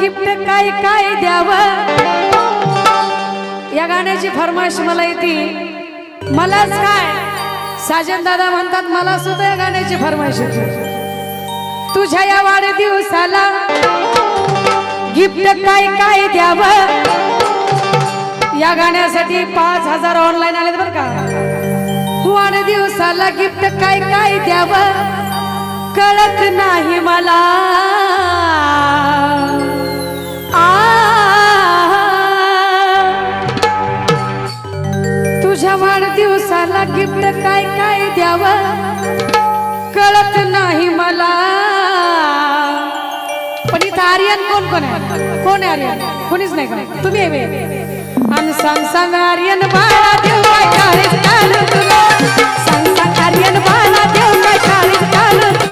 Gift काय काय द्यावं? या गाण्याची फरमाईश मला येते. मलाच काय? साजन दादा म्हणतात मला सुद्धा या गाण्याची फरमाईश येते. तुझ्या या वाढदिवसाला गिफ्ट काय काय द्यावं? या गाण्यासाठी पाच हजार ऑनलाईन आले बरं का. वाढदिवसाला गिफ्ट काय काय द्यावं? कळत नाही मला. तुझ्या वाढदिवसाला गिफ्ट काय काय द्यावं? कळत नाही मला. पण इथं आर्यन कोण कोण आहे? कोण आर्यन? कोणीच नाही का? तुम्ही आणि सांग सांग आर्यन बाळा.